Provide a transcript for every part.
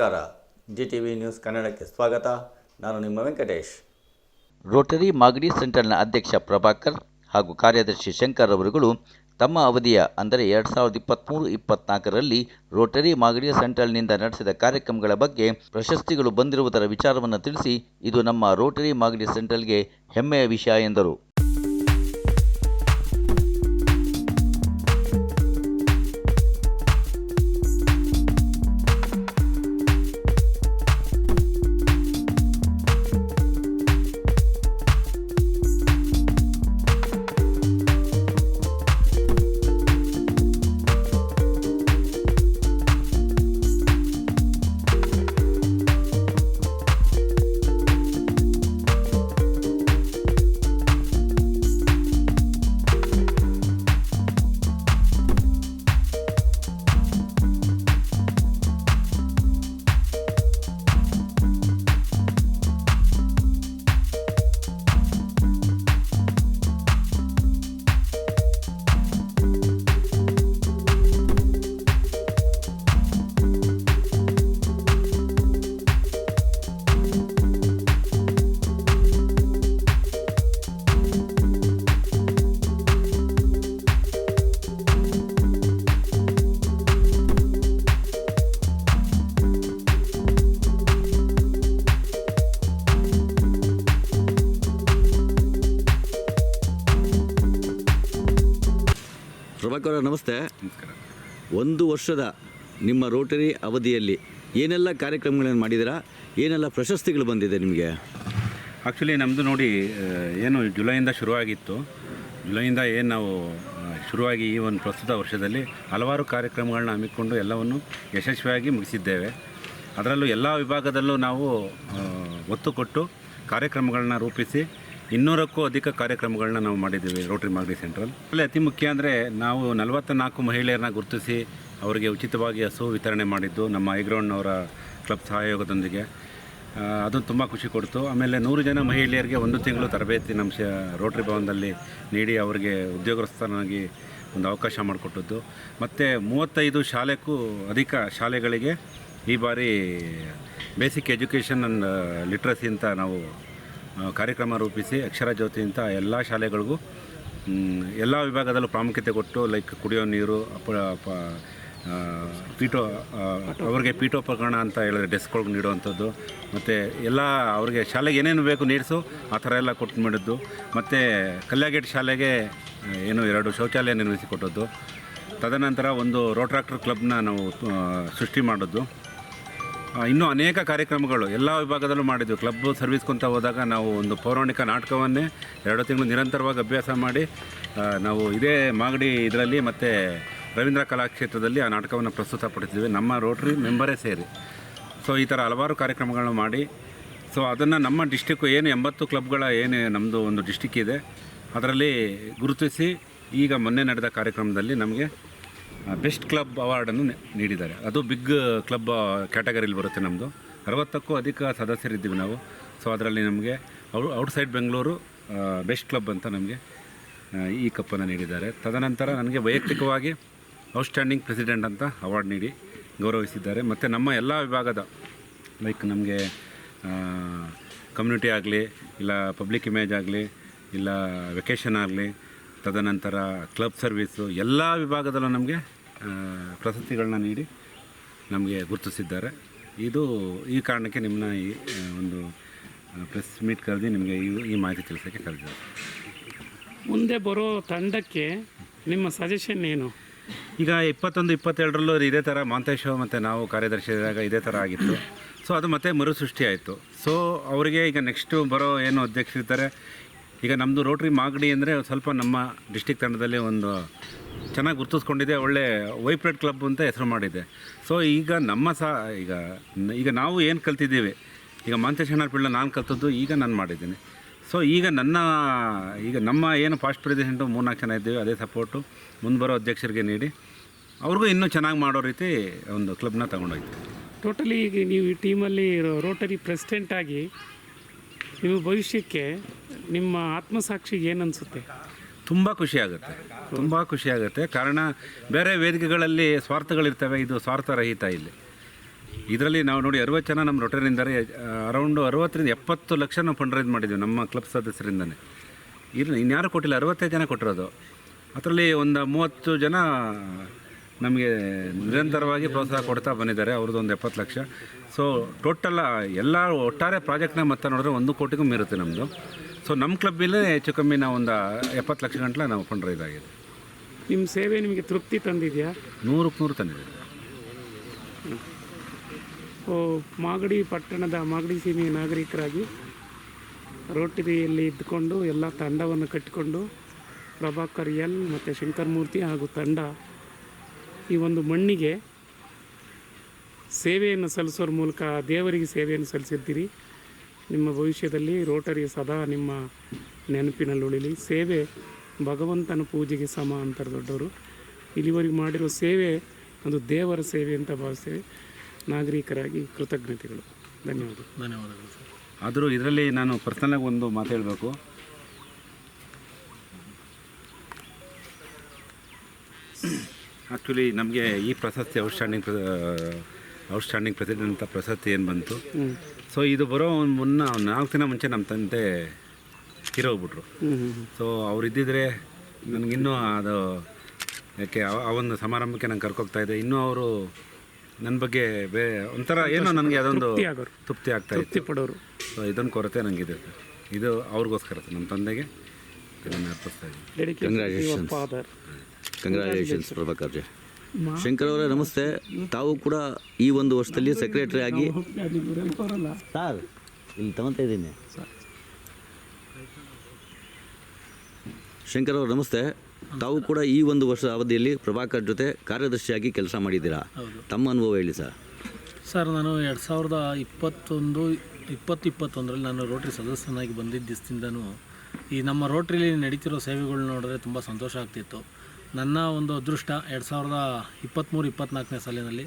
ನಮಸ್ಕಾರ. G T V news ಕನ್ನಡಕ್ಕೆ ಸ್ವಾಗತ. ನಾನು ನಿಮ್ಮ ವೆಂಕಟೇಶ್. ರೋಟರಿ ಮಾಗಡಿ ಸೆಂಟರ್ನ ಅಧ್ಯಕ್ಷ ಪ್ರಭಾಕರ್ ಹಾಗೂ ಕಾರ್ಯದರ್ಶಿ ಶಂಕರ್ ಅವರುಗಳು ತಮ್ಮ ಅವಧಿಯ ಅಂದರೆ ಎರಡು ಸಾವಿರದ ಇಪ್ಪತ್ತ್ಮೂರು ಇಪ್ಪತ್ನಾಲ್ಕರಲ್ಲಿ ರೋಟರಿ ಮಾಗಡಿ ಸೆಂಟ್ರಲ್ನಿಂದ ನಡೆಸಿದ ಕಾರ್ಯಕ್ರಮಗಳ ಬಗ್ಗೆ ಪ್ರಶಸ್ತಿಗಳು ಬಂದಿರುವುದರ ವಿಚಾರವನ್ನು ತಿಳಿಸಿ ಇದು ನಮ್ಮ ರೋಟರಿ ಮಾಗಡಿ ಸೆಂಟ್ರಲ್ಗೆ ಹೆಮ್ಮೆಯ ವಿಷಯ ಎಂದರು. ಪ್ರಭಾಕರ ನಮಸ್ತೆ. ಒಂದು ವರ್ಷದ ನಿಮ್ಮ ರೋಟರಿ ಅವಧಿಯಲ್ಲಿ ಏನೆಲ್ಲ ಕಾರ್ಯಕ್ರಮಗಳನ್ನು ಮಾಡಿದಿರಾ ಏನೆಲ್ಲ ಪ್ರಶಸ್ತಿಗಳು ಬಂದಿದೆ ನಿಮಗೆ? ಆ್ಯಕ್ಚುಲಿ ನಮ್ಮದು ನೋಡಿ ಏನು ಜುಲೈಯಿಂದ ಶುರುವಾಗಿತ್ತು. ಜುಲೈಯಿಂದ ಏನು ನಾವು ಶುರುವಾಗಿ ಈ ಒಂದು ಪ್ರಸ್ತುತ ವರ್ಷದಲ್ಲಿ ಹಲವಾರು ಕಾರ್ಯಕ್ರಮಗಳನ್ನ ಹಮ್ಮಿಕೊಂಡು ಎಲ್ಲವನ್ನು ಯಶಸ್ವಿಯಾಗಿ ಮುಗಿಸಿದ್ದೇವೆ. ಅದರಲ್ಲೂ ಎಲ್ಲ ವಿಭಾಗದಲ್ಲೂ ನಾವು ಒತ್ತು ಕೊಟ್ಟು ಕಾರ್ಯಕ್ರಮಗಳನ್ನ ರೂಪಿಸಿ ಇನ್ನೂರಕ್ಕೂ ಅಧಿಕ ಕಾರ್ಯಕ್ರಮಗಳನ್ನ ನಾವು ಮಾಡಿದ್ದೀವಿ ರೋಟರಿ ಮಾಗಡಿ ಸೆಂಟ್ರಲ್. ಅಲ್ಲಿ ಅತಿ ಮುಖ್ಯ ಅಂದರೆ ನಾವು ನಲವತ್ತ ನಾಲ್ಕು ಮಹಿಳೆಯರನ್ನ ಗುರುತಿಸಿ ಅವರಿಗೆ ಉಚಿತವಾಗಿ ಹಸು ವಿತರಣೆ ಮಾಡಿದ್ದು ನಮ್ಮ ಐಗ್ರೌಂಡ್ನವರ ಕ್ಲಬ್ ಸಹಯೋಗದೊಂದಿಗೆ. ಅದೊಂದು ಅದು ತುಂಬ ಖುಷಿ ಕೊಡ್ತು. ಆಮೇಲೆ ನೂರು ಜನ ಮಹಿಳೆಯರಿಗೆ ಒಂದು ತಿಂಗಳು ತರಬೇತಿ ನಮ್ಮ ಶ, ರೋಟ್ರಿ ಭವನದಲ್ಲಿ ನೀಡಿ ಅವರಿಗೆ ಉದ್ಯೋಗಸ್ಥನಾಗಿ ಒಂದು ಅವಕಾಶ ಮಾಡಿಕೊಟ್ಟದ್ದು. ಮತ್ತು ಮೂವತ್ತೈದು ಶಾಲೆಗೂ ಅಧಿಕ ಶಾಲೆಗಳಿಗೆ ಈ ಬಾರಿ ಬೇಸಿಕ್ ಎಜುಕೇಷನ್ ಆ್ಯಂಡ್ ಲಿಟ್ರಸಿ ಅಂತ ನಾವು ಕಾರ್ಯಕ್ರಮ ರೂಪಿಸಿ ಅಕ್ಷರ ಜ್ಯೋತಿ ಅಂತ ಎಲ್ಲ ಶಾಲೆಗಳಿಗೂ ಎಲ್ಲ ವಿಭಾಗದಲ್ಲೂ ಪ್ರಾಮುಖ್ಯತೆ ಕೊಟ್ಟು ಲೈಕ್ ಕುಡಿಯೋ ನೀರು ಪೀಠೋ ಅವ್ರಿಗೆ ಪೀಠೋಪಕರಣ ಅಂತ ಹೇಳಿದ್ರೆ ಡೆಸ್ಕ್ಗಳಿಗೆ ನೀಡುವಂಥದ್ದು, ಮತ್ತು ಎಲ್ಲ ಅವ್ರಿಗೆ ಶಾಲೆಗೆ ಏನೇನು ಬೇಕು ನೀಡ್ಸು, ಆ ಥರ ಎಲ್ಲ ಕೊಟ್ಟು ಮಾಡಿದ್ದು, ಮತ್ತು ಕಲ್ಯಾಗೇಟ್ ಶಾಲೆಗೆ ಏನು ಎರಡು ಶೌಚಾಲಯ ನಿರ್ಮಿಸಿಕೊಟ್ಟದ್ದು ತದನಂತರ ಒಂದು ರೋಟ್ರಾಕ್ಟರ್ ಕ್ಲಬ್ನ ನಾವು ಸೃಷ್ಟಿ ಮಾಡಿದ್ದು. ಇನ್ನೂ ಅನೇಕ ಕಾರ್ಯಕ್ರಮಗಳು ಎಲ್ಲ ವಿಭಾಗದಲ್ಲೂ ಮಾಡಿದ್ವಿ. ಕ್ಲಬ್ ಸರ್ವಿಸ್ಕೊಂತ ಹೋದಾಗ ನಾವು ಒಂದು ಪೌರಾಣಿಕ ನಾಟಕವನ್ನೇ ಎರಡು ತಿಂಗಳು ನಿರಂತರವಾಗಿ ಅಭ್ಯಾಸ ಮಾಡಿ ನಾವು ಇದೇ ಮಾಗಡಿ ಇದರಲ್ಲಿ ಮತ್ತು ರವೀಂದ್ರ ಕಲಾಕ್ಷೇತ್ರದಲ್ಲಿ ಆ ನಾಟಕವನ್ನು ಪ್ರಸ್ತುತಪಡಿಸಿದ್ವಿ ನಮ್ಮ ರೋಟ್ರಿ ಮೆಂಬರೇ ಸೇರಿ. ಸೊ ಈ ಥರ ಹಲವಾರು ಕಾರ್ಯಕ್ರಮಗಳನ್ನು ಮಾಡಿ. ಸೊ ಅದನ್ನು ನಮ್ಮ ಡಿಸ್ಟಿಕ್ಕು ಏನು ಎಂಬತ್ತು ಕ್ಲಬ್ಗಳ ಏನು ನಮ್ಮದು ಒಂದು ಡಿಸ್ಟಿಕ್ ಇದೆ. ಅದರಲ್ಲಿ ಗುರುತಿಸಿ ಈಗ ಮೊನ್ನೆ ನಡೆದ ಕಾರ್ಯಕ್ರಮದಲ್ಲಿ ನಮಗೆ ಬೆಸ್ಟ್ ಕ್ಲಬ್ ಅವಾರ್ಡನ್ನು ನೀಡಿದ್ದಾರೆ. ಅದು ಬಿಗ್ ಕ್ಲಬ್ ಕ್ಯಾಟಗರಿಲಿ ಬರುತ್ತೆ ನಮ್ಮದು ಅರವತ್ತಕ್ಕೂ ಅಧಿಕ ಸದಸ್ಯರಿದ್ದೀವಿ ನಾವು. ಸೊ ಅದರಲ್ಲಿ ನಮಗೆ ಔ ಔಟ್ಸೈಡ್ ಬೆಂಗಳೂರು ಬೆಸ್ಟ್ ಕ್ಲಬ್ ಅಂತ ನಮಗೆ ಈ ಕಪ್ಪನ್ನು ನೀಡಿದ್ದಾರೆ. ತದನಂತರ ನನಗೆ ವೈಯಕ್ತಿಕವಾಗಿ ಔಟ್ಸ್ಟ್ಯಾಂಡಿಂಗ್ ಪ್ರೆಸಿಡೆಂಟ್ ಅಂತ ಅವಾರ್ಡ್ ನೀಡಿ ಗೌರವಿಸಿದ್ದಾರೆ. ಮತ್ತು ನಮ್ಮ ಎಲ್ಲ ವಿಭಾಗದ ಲೈಕ್ ನಮಗೆ ಕಮ್ಯುನಿಟಿ ಆಗಲಿ, ಇಲ್ಲ ಪಬ್ಲಿಕ್ ಇಮೇಜ್ ಆಗಲಿ, ಇಲ್ಲ ವೆಕೇಷನ್ ಆಗಲಿ ತದನಂತರ ಕ್ಲಬ್ ಸರ್ವೀಸು ಎಲ್ಲ ವಿಭಾಗದಲ್ಲೂ ನಮಗೆ ಪ್ರಶಸ್ತಿಗಳನ್ನ ನೀಡಿ ನಮಗೆ ಗುರುತಿಸಿದ್ದಾರೆ. ಇದು ಈ ಕಾರಣಕ್ಕೆ ನಿಮ್ಮನ್ನ ಈ ಒಂದು ಪ್ರೆಸ್ ಮೀಟ್ ಕರೆದು ನಿಮಗೆ ಈ ಈ ಮಾಹಿತಿ ತಿಳಿಸೋಕ್ಕೆ ಕರೆದಿದ್ದಾರೆ. ಮುಂದೆ ಬರೋ ತಂಡಕ್ಕೆ ನಿಮ್ಮ ಸಜೆಷನ್ ಏನು? ಈಗ ಇಪ್ಪತ್ತೊಂದು ಇಪ್ಪತ್ತೆರಡರಲ್ಲೂ ಇದೇ ಥರ ಮಾಂತೇಶ್ ಮತ್ತು ನಾವು ಕಾರ್ಯದರ್ಶಿ ಇದ್ದಾಗ ಇದೇ ಥರ ಆಗಿತ್ತು. ಸೊ ಅದು ಮತ್ತೆ ಮರುಸೃಷ್ಟಿ ಆಯಿತು ಸೊ ಅವರಿಗೆ ಈಗ ನೆಕ್ಸ್ಟು ಬರೋ ಏನು ಅಧ್ಯಕ್ಷರಿರ್ತಾರೆ ಈಗ ನಮ್ಮದು ರೋಟ್ರಿ ಮಾಗಡಿ ಅಂದರೆ ಸ್ವಲ್ಪ ನಮ್ಮ ಡಿಸ್ಟಿಕ್ ತಂಡದಲ್ಲಿ ಒಂದು ಚೆನ್ನಾಗಿ ಗುರುತಿಸ್ಕೊಂಡಿದೆ, ಒಳ್ಳೆ ವೈಪ್ರೇಟ್ ಕ್ಲಬ್ ಅಂತ ಹೆಸರು ಮಾಡಿದೆ. ಸೊ ಈಗ ನಮ್ಮ ಸಹ ಈಗ ಈಗ ನಾವು ಏನು ಕಲ್ತಿದ್ದೀವಿ, ಈಗ ಮಾಂತೇಶಣ್ಣ ಪಿಳ್ಳ ನಾನು ಕಲ್ತದ್ದು ಈಗ ನಾನು ಮಾಡಿದ್ದೀನಿ. ಸೊ ಈಗ ನನ್ನ, ಈಗ ನಮ್ಮ ಏನು ಫಾಸ್ಟ್ ಪ್ರೆಸಿಡೆಂಟು ಮೂರ್ನಾಲ್ಕು ಜನ ಇದ್ದೀವಿ, ಅದೇ ಸಪೋರ್ಟು ಮುಂದೆ ಬರೋ ಅಧ್ಯಕ್ಷರಿಗೆ ನೀಡಿ, ಅವ್ರಿಗೂ ಇನ್ನೂ ಚೆನ್ನಾಗಿ ಮಾಡೋ ರೀತಿ ಒಂದು ಕ್ಲಬ್ನ ತಗೊಂಡೋಗ್ತೀವಿ ಟೋಟಲಿ ಈಗ ನೀವು ಈ ಟೀಮಲ್ಲಿ ರೋಟರಿ ಪ್ರೆಸಿಡೆಂಟ್ ಆಗಿ ನಿಮ್ಮ ಭವಿಷ್ಯಕ್ಕೆ ನಿಮ್ಮ ಆತ್ಮಸಾಕ್ಷಿ ಏನು ಅನಿಸುತ್ತೆ ತುಂಬ ಖುಷಿಯಾಗುತ್ತೆ. ತುಂಬ ಖುಷಿ ಆಗುತ್ತೆ ಕಾರಣ ಬೇರೆ ವೇದಿಕೆಗಳಲ್ಲಿ ಸ್ವಾರ್ಥಗಳಿರ್ತವೆ. ಇದು ಸ್ವಾರ್ಥರಹಿತ ಇಲ್ಲಿ. ಇದರಲ್ಲಿ ನಾವು ನೋಡಿ ಅರವತ್ತು ಜನ ನಮ್ಮ ರೊಟರಿಯಿಂದರೆ ಅರೌಂಡು ಅರವತ್ತರಿಂದ ಎಪ್ಪತ್ತು ಲಕ್ಷ ನಾವು ಫಂಡ್ರೈಸ್ ಮಾಡಿದ್ದೀವಿ ನಮ್ಮ ಕ್ಲಬ್ ಸದಸ್ಯರಿಂದನೇ. ಇರಲಿ, ಇನ್ಯಾರು ಕೊಟ್ಟಿಲ್ಲ, ಅರವತ್ತೈದು ಜನ ಕೊಟ್ಟಿರೋದು. ಅದರಲ್ಲಿ ಒಂದು ಮೂವತ್ತು ಜನ ನಮಗೆ ನಿರಂತರವಾಗಿ ಪ್ರೋತ್ಸಾಹ ಕೊಡ್ತಾ ಬಂದಿದ್ದಾರೆ. ಅವ್ರದ್ದು ಒಂದು ಎಪ್ಪತ್ತು ಲಕ್ಷ. ಸೊ ಟೋಟಲ್ ಎಲ್ಲ ಒಟ್ಟಾರೆ ಪ್ರಾಜೆಕ್ಟ್ನ ಮತ್ತೆ ನೋಡಿದ್ರೆ ಒಂದು ಕೋಟಿಗೂ ಮೀರುತ್ತೆ ನಮ್ಮದು ಸೊ ನಮ್ಮ ಕ್ಲಬ್ಬಿಲ್ಲೇ ಹೆಚ್ಚು ಕಮ್ಮಿ ನಾವು ಒಂದು ಎಪ್ಪತ್ತು ಲಕ್ಷ ಗಂಟಲ ನಾವು ಫಂಡ್ ರೈಸ್ ಆಗಿದೆ ನಿಮ್ಮ ಸೇವೆ ನಿಮಗೆ ತೃಪ್ತಿ ತಂದಿದೆಯಾ? ನೂರಕ್ಕೆ ನೂರು ತಂದಿದೆ ಓ ಮಾಗಡಿ ಪಟ್ಟಣದ ಮಾಗಡಿ ಸೀಮೆಯ ನಾಗರಿಕರಾಗಿ ರೋಟರಿಯಲ್ಲಿ ಇದ್ದುಕೊಂಡು ಎಲ್ಲ ತಂಡವನ್ನು ಕಟ್ಟಿಕೊಂಡು ಪ್ರಭಾಕರ್ ಎಲ್ ಮತ್ತು ಶಂಕರಮೂರ್ತಿ ಹಾಗೂ ತಂಡ ಈ ಒಂದು ಮಣ್ಣಿಗೆ ಸೇವೆಯನ್ನು ಸಲ್ಲಿಸೋರ ಮೂಲಕ ದೇವರಿಗೆ ಸೇವೆಯನ್ನು ಸಲ್ಲಿಸಿದ್ದೀರಿ. ನಿಮ್ಮ ಭವಿಷ್ಯದಲ್ಲಿ ರೋಟರಿ ಸದಾ ನಿಮ್ಮ ನೆನಪಿನಲ್ಲಿ ಉಳಿಲಿ. ಸೇವೆ ಭಗವಂತನ ಪೂಜೆಗೆ ಸಮ ಅಂತಾರೆ ದೊಡ್ಡವರು. ಇಲ್ಲಿವರೆಗೆ ಮಾಡಿರೋ ಸೇವೆ ಒಂದು ದೇವರ ಸೇವೆ ಅಂತ ಭಾವಿಸ್ತೇವೆ. ನಾಗರಿಕರಾಗಿ ಕೃತಜ್ಞತೆಗಳು. ಧನ್ಯವಾದ ಧನ್ಯವಾದಗಳು ಆದರೂ ಇದರಲ್ಲಿ ನಾನು ಪರ್ಸನಾಗಿ ಒಂದು ಮಾತು ಹೇಳಬೇಕು. ಆ್ಯಕ್ಚುಲಿ ನಮಗೆ ಈ ಪ್ರಶಸ್ತಿ ಔಟ್ಸ್ಟ್ಯಾಂಡಿಂಗ್ ಔಟ್ಸ್ಟ್ಯಾಂಡಿಂಗ್ ಪ್ರೆಸಿಡೆಂಟ್ ಅಂತ ಪ್ರಶಸ್ತಿ ಏನು ಬಂತು? ಸೊ ಇದು ಬರೋ ಒಂದು ಮುನ್ನ ಒಂದ್ ನಾಲ್ಕು ದಿನ ಮುಂಚೆ ನಮ್ಮ ತಂದೆ ತೀರೋಗ್ಬಿಟ್ರು ಹ್ಞೂ ಸೊ ಅವ್ರು ಇದ್ದಿದ್ರೆ ನನಗಿನ್ನೂ ಅದು ಯಾಕೆ ಆ- ಒಂದು ಸಮಾರಂಭಕ್ಕೆ ನಂಗೆ ಕರ್ಕೋಗ್ತಾ ಇದೆ ಇನ್ನೂ ಅವರು ನನ್ನ ಬಗ್ಗೆ ಬೇ ಒಂಥರ ಏನೋ ನನಗೆ ಅದೊಂದು ತೃಪ್ತಿ ಆಗೋರು. ತೃಪ್ತಿ ಆಗ್ತಾ ತೃಪ್ತಿ ಇತ್ತು ಪಡೋರು. ಸೊ ಇದೊಂದು ಕೊರತೆ ನನಗಿದೆ ಸರ್ ಇದು ಅವ್ರಿಗೋಸ್ಕರ ಸರ್ ನಮ್ಮ ತಂದೆಗೆ. ಇದನ್ನು ಅರ್ಪಿಸ್ತಾ ಇದ್ದೀನಿ. ಕಂಗ್ರ್ಯಾಚುಲೇಷನ್ಸ್ ಪ್ರಭಾಕರ್ ಜೆ ಶಂಕರ್ ಅವರೇ ನಮಸ್ತೆ. ತಾವು ಕೂಡ ಈ ಒಂದು ವರ್ಷದಲ್ಲಿ ಸೆಕ್ರೆಟರಿ ಆಗಿ ಸರ್ ಇಲ್ಲಿ ತಗೊತಾ ಇದ್ದೀನಿ. ಶಂಕರ್ ಅವರು ನಮಸ್ತೆ. ತಾವು ಕೂಡ ಈ ಒಂದು ವರ್ಷದ ಅವಧಿಯಲ್ಲಿ ಪ್ರಭಾಕರ್ ಜೊತೆ ಕಾರ್ಯದರ್ಶಿಯಾಗಿ ಕೆಲಸ ಮಾಡಿದ್ದೀರಾ? ತಮ್ಮ ಅನುಭವ ಹೇಳಿ ಸರ್ ಸರ್ ನಾನು ಎರಡು ಸಾವಿರದ ಇಪ್ಪತ್ತೊಂದು ಇಪ್ಪತ್ತು ಇಪ್ಪತ್ತೊಂದರಲ್ಲಿ ನಾನು ರೋಟ್ರಿ ಸದಸ್ಯನಾಗಿ ಬಂದಿದ್ದ ದಿವಸದಿಂದನೂ ಈ ನಮ್ಮ ರೋಟ್ರಿಲಿ ನಡೀತಿರೋ ಸೇವೆಗಳು ನೋಡಿದ್ರೆ ತುಂಬ ಸಂತೋಷ ಆಗ್ತಿತ್ತು. ನನ್ನ ಒಂದು ಅದೃಷ್ಟ ಎರಡು ಸಾವಿರದ ಇಪ್ಪತ್ತ್ಮೂರು, ಇಪ್ಪತ್ತ್ನಾಲ್ಕನೇ ಸಾಲಿನಲ್ಲಿ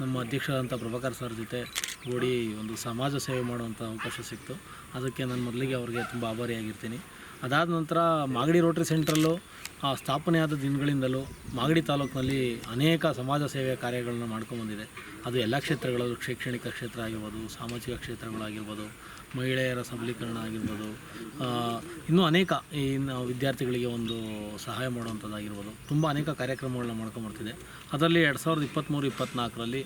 ನಮ್ಮ ಅಧ್ಯಕ್ಷರಾದಂಥ ಪ್ರಭಾಕರ್ ಸರ್ ಜೊತೆ ಕೂಡಿ ಒಂದು ಸಮಾಜ ಸೇವೆ ಮಾಡುವಂಥ ಅವಕಾಶ ಸಿಕ್ತು. ಅದಕ್ಕೆ ನಾನು ಮೊದಲಿಗೆ ಅವರಿಗೆ ತುಂಬ ಆಭಾರಿಯಾಗಿರ್ತೀನಿ ಅದಾದ ನಂತರ ಮಾಗಡಿ ರೋಟ್ರಿ ಸೆಂಟ್ರಲ್ಲೂ, ಆ ಸ್ಥಾಪನೆಯಾದ ದಿನಗಳಿಂದಲೂ ಮಾಗಡಿ ತಾಲೂಕಿನಲ್ಲಿ ಅನೇಕ ಸಮಾಜ ಸೇವೆಯ ಮಾಡ್ಕೊಂಡು ಬಂದಿದೆ ಅದು ಎಲ್ಲ ಕ್ಷೇತ್ರಗಳಲ್ಲೂ ಶೈಕ್ಷಣಿಕ ಕ್ಷೇತ್ರ ಆಗಿರ್ಬೋದು, ಸಾಮಾಜಿಕ ಕ್ಷೇತ್ರಗಳಾಗಿರ್ಬೋದು ಮಹಿಳೆಯರ ಸಬಲೀಕರಣ ಆಗಿರ್ಬೋದು ಇನ್ನೂ ಅನೇಕ ಈ ವಿದ್ಯಾರ್ಥಿಗಳಿಗೆ ಒಂದು ಸಹಾಯ ಮಾಡುವಂಥದ್ದಾಗಿರ್ಬೋದು. ತುಂಬ ಅನೇಕ ಕಾರ್ಯಕ್ರಮಗಳನ್ನ ಮಾಡ್ಕೊಂಬರ್ತಿದೆ ಅದರಲ್ಲಿ ಎರಡು ಸಾವಿರದ ಇಪ್ಪತ್ತ್ಮೂರು ಇಪ್ಪತ್ತ್ನಾಲ್ಕರಲ್ಲಿ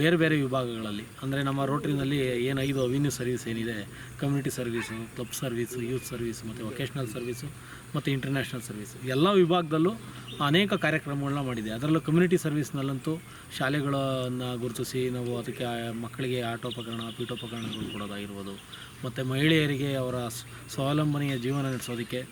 ಬೇರೆ ಬೇರೆ ವಿಭಾಗಗಳಲ್ಲಿ. ಅಂದರೆ ನಮ್ಮ ರೋಟ್ರಿನಲ್ಲಿ ಏನು ಐದು ಅವಿನ್ಯೂ ಸರ್ವಿಸ್ ಏನಿದೆ? Community service club service youth service ಮತ್ತು ವೊಕೇಶ್ನಲ್ ಸರ್ವೀಸು ಮತ್ತು ಇಂಟರ್ನ್ಯಾಷನಲ್ ಸರ್ವೀಸ್ ಎಲ್ಲ ವಿಭಾಗದಲ್ಲೂ ಅನೇಕ ಕಾರ್ಯಕ್ರಮಗಳನ್ನ ಮಾಡಿದೆ. ಅದರಲ್ಲೂ ಕಮ್ಯುನಿಟಿ ಸರ್ವಿಸ್ನಲ್ಲಂತೂ ಶಾಲೆಗಳನ್ನು ಗುರುತಿಸಿ ನಾವು ಅದಕ್ಕೆ ಮಕ್ಕಳಿಗೆ ಆಟೋಪಕರಣ, ಪೀಠೋಪಕರಣಗಳು ಕೊಡೋದಾಗಿರ್ಬೋದು, ಮತ್ತು ಮಹಿಳೆಯರಿಗೆ ಅವರ ಸ್ವಾವಲಂಬನೆಯ ಜೀವನ ನಡೆಸೋದಕ್ಕೆ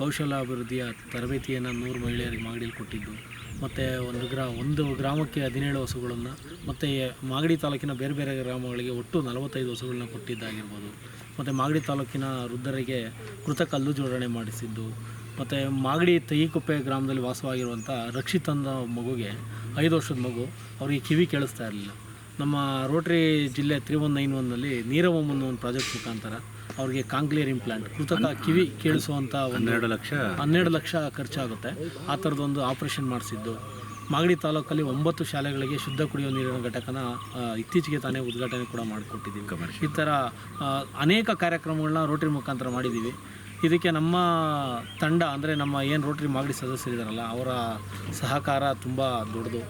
ಕೌಶಲಾಭಿವೃದ್ಧಿಯ ತರಬೇತಿಯನ್ನು ನೂರು ಮಹಿಳೆಯರಿಗೆ ಮಾಗಡಿಯಲ್ಲಿ ಕೊಟ್ಟಿದ್ದು ಮತ್ತು ಒಂದು ಗ್ರಾ, ಒಂದು ಗ್ರಾಮಕ್ಕೆ ಹದಿನೇಳು ಹಸುಗಳನ್ನು ಮತ್ತು ಮಾಗಡಿ ತಾಲೂಕಿನ ಬೇರೆ ಬೇರೆ ಗ್ರಾಮಗಳಿಗೆ ಒಟ್ಟು ನಲವತ್ತೈದು ಹಸುಗಳನ್ನ ಕೊಟ್ಟಿದ್ದಾಗಿರ್ಬೋದು. ಮತ್ತು ಮಾಗಡಿ ತಾಲೂಕಿನ ವೃದ್ಧರಿಗೆ ಕೃತಕ ಕಲ್ಲು ಜೋಡಣೆ ಮಾಡಿಸಿದ್ದು. ಮತ್ತು ಮಾಗಡಿ ತೈಕುಪ್ಪೆ ಗ್ರಾಮದಲ್ಲಿ ವಾಸವಾಗಿರುವಂಥ ರಕ್ಷಿತ್ ಮಗುಗೆ ಐದು ವರ್ಷದ ಮಗು ಅವರಿಗೆ ಕಿವಿ ಕೇಳಿಸ್ತಾ ಇರಲಿಲ್ಲ. ನಮ್ಮ ರೋಟ್ರಿ ಜಿಲ್ಲೆ ತ್ರೀ ಒನ್ ನೈನ್ ಒನ್ನಲ್ಲಿ ನೀರವಮ್ ಅನ್ನೋ ಒಂದು ಪ್ರಾಜೆಕ್ಟ್ ಮುಖಾಂತರ ಅವ್ರಿಗೆ ಕಾಂಕ್ಲಿಯರ್ ಇಂಪ್ಲಾಂಟ್ ಕೃತಕ ಕಿವಿ ಕೇಳಿಸುವಂಥ ಒಂದು ಹನ್ನೆರಡು ಲಕ್ಷ. ಹನ್ನೆರಡು ಲಕ್ಷ ಖರ್ಚಾಗುತ್ತೆ. ಆ ಥರದೊಂದು ಆಪ್ರೇಷನ್ ಮಾಡಿಸಿದ್ದು. ಮಾಗಡಿ ತಾಲೂಕಲ್ಲಿ ಒಂಬತ್ತು ಶಾಲೆಗಳಿಗೆ ಶುದ್ಧ ಕುಡಿಯುವ ನೀರಿನ ಘಟಕನ ಇತ್ತೀಚೆಗೆ ತಾನೇ ಉದ್ಘಾಟನೆ ಕೂಡ ಮಾಡಿಕೊಟ್ಟಿದ್ದೀವಿ. ಈ ಥರ ಅನೇಕ ಕಾರ್ಯಕ್ರಮಗಳನ್ನ ರೋಟರಿ ಮುಖಾಂತರ ಮಾಡಿದ್ದೀವಿ. ಇದಕ್ಕೆ ನಮ್ಮ ತಂಡ ಅಂದರೆ ನಮ್ಮ ಏನು ರೋಟರಿ ಮಾಗಡಿ ಸದಸ್ಯರಿದ್ದಾರಲ್ಲ ಅವರ ಸಹಕಾರ ತುಂಬ ದೊಡ್ಡದು.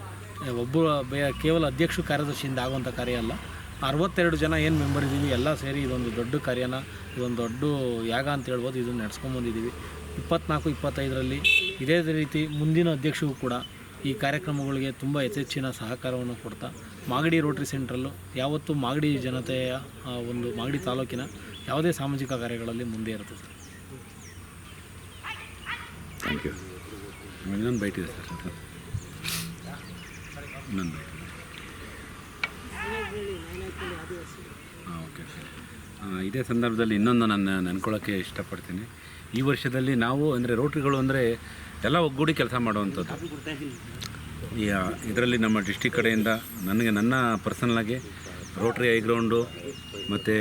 ಒಬ್ಬ ಬೇ ಕೇವಲ ಅಧ್ಯಕ್ಷ ಕಾರ್ಯದರ್ಶಿಯಿಂದ ಆಗುವಂಥ ಕಾರ್ಯ ಅಲ್ಲ. ಅರವತ್ತೆರಡು ಜನ ಏನು ಮೆಂಬರ್ ಇದ್ದೀವಿ ಎಲ್ಲ ಸೇರಿ ಇದೊಂದು ದೊಡ್ಡ ಕಾರ್ಯನ ಇದೊಂದು ದೊಡ್ಡ ಯಾಗ ಅಂತ ಹೇಳ್ಬೋದು ಇದನ್ನು ನಡೆಸ್ಕೊಂಬಂದಿದ್ದೀವಿ ಇಪ್ಪತ್ನಾಲ್ಕು ಇಪ್ಪತ್ತೈದರಲ್ಲಿ ಇದೇ ರೀತಿ ಮುಂದಿನ ಅಧ್ಯಕ್ಷಗೂ ಕೂಡ ಈ ಕಾರ್ಯಕ್ರಮಗಳಿಗೆ ತುಂಬ ಯಥೇಚ್ಛಿನ ಸಹಕಾರವನ್ನು ಕೊಡ್ತಾ ಮಾಗಡಿ ರೋಟ್ರಿ ಸೆಂಟ್ರಲ್ಲು ಯಾವತ್ತೂ ಮಾಗಡಿ ಜನತೆಯ ಒಂದು ಮಾಗಡಿ ತಾಲೂಕಿನ ಯಾವುದೇ ಸಾಮಾಜಿಕ ಕಾರ್ಯಗಳಲ್ಲಿ ಮುಂದೆ ಇರುತ್ತೆ ಸರ್. ಥ್ಯಾಂಕ್ ಯು ಇನ್ನೊಂದು ಬೈಟ್ ಇದೆ ಸರ್. ಇನ್ನೊಂದು ಹಾಂ ಓಕೆ ಸರ್ ಇದೇ ಸಂದರ್ಭದಲ್ಲಿ ಇನ್ನೊಂದು ನಾನು ನೆನ್ಕೊಳ್ಳೋಕ್ಕೆ ಇಷ್ಟಪಡ್ತೀನಿ. ಈ ವರ್ಷದಲ್ಲಿ ನಾವು, ಅಂದರೆ ರೋಟ್ರಿಗಳು ಅಂದರೆ ಎಲ್ಲ ಒಗ್ಗೂಡಿ ಕೆಲಸ ಮಾಡುವಂಥದ್ದು. ಈ ಇದರಲ್ಲಿ ನಮ್ಮ ಡಿಸ್ಟಿಕ್ ಕಡೆಯಿಂದ ನನಗೆ ನನ್ನ ಪರ್ಸನಲಾಗಿ ರೋಟ್ರಿ ಐ ಗ್ರೌಂಡು ಮತ್ತು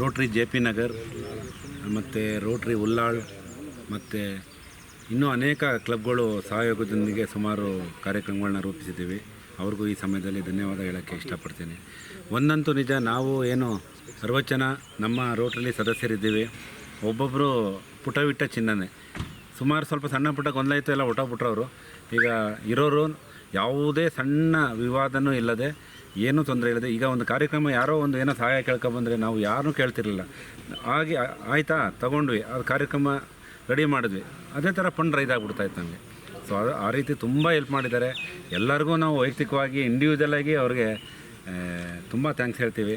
ರೋಟ್ರಿ ಜೆ ಪಿ ನಗರ್ ಮತ್ತು ರೋಟ್ರಿ ಉಲ್ಲಾಳ್ ಮತ್ತು ಇನ್ನೂ ಅನೇಕ ಕ್ಲಬ್ಗಳು ಸಹಯೋಗದೊಂದಿಗೆ ಸುಮಾರು ಕಾರ್ಯಕ್ರಮಗಳನ್ನ ರೂಪಿಸಿದ್ದೀವಿ. ಅವ್ರಿಗೂ ಈ ಸಮಯದಲ್ಲಿ ಧನ್ಯವಾದ ಹೇಳೋಕ್ಕೆ ಇಷ್ಟಪಡ್ತೀನಿ. ಒಂದಂತೂ ನಿಜ, ನಾವು ಏನು ಅರವತ್ತು ನಮ್ಮ ರೋಟ್ರಲ್ಲಿ ಸದಸ್ಯರಿದ್ದೀವಿ. ಒಬ್ಬೊಬ್ಬರು ಪುಟವಿಟ್ಟ ಚಿನ್ನನೆ. ಸುಮಾರು ಸ್ವಲ್ಪ ಸಣ್ಣ ಪುಟ್ಟ ಗೊಂದಲ ಇತ್ತು, ಎಲ್ಲ ಹೊಟ್ಟೋಗ್ಬಿಟ್ರು ಅವರು ಈಗ ಇರೋರು ಯಾವುದೇ ಸಣ್ಣ ವಿವಾದನೂ ಇಲ್ಲದೆ ಏನೂ ತೊಂದರೆ ಇಲ್ಲದೆ, ಈಗ ಒಂದು ಕಾರ್ಯಕ್ರಮ ಯಾರೋ ಒಂದು ಏನೋ ಸಹಾಯ ಕೇಳ್ಕೊಬಂದರೆ ನಾವು ಯಾರನ್ನೂ ಕೇಳ್ತಿರಲಿಲ್ಲ. ಹಾಗೆ ಆಯಿತಾ, ತಗೊಂಡ್ವಿ, ಆ ಕಾರ್ಯಕ್ರಮ ರೆಡಿ ಮಾಡಿದ್ವಿ. ಅದೇ ಥರ ಫಂಡ್ ರೈಸ್ ಇತ್ತು ನಮಗೆ. ಸೊ ಅದು ಆ ರೀತಿ ತುಂಬ ಹೆಲ್ಪ್ ಮಾಡಿದ್ದಾರೆ. ಎಲ್ಲರಿಗೂ ನಾವು ವೈಯಕ್ತಿಕವಾಗಿ ಇಂಡಿವಿಜುವಲ್ ಆಗಿ ಅವ್ರಿಗೆ ತುಂಬ ಥ್ಯಾಂಕ್ಸ್ ಹೇಳ್ತೀವಿ.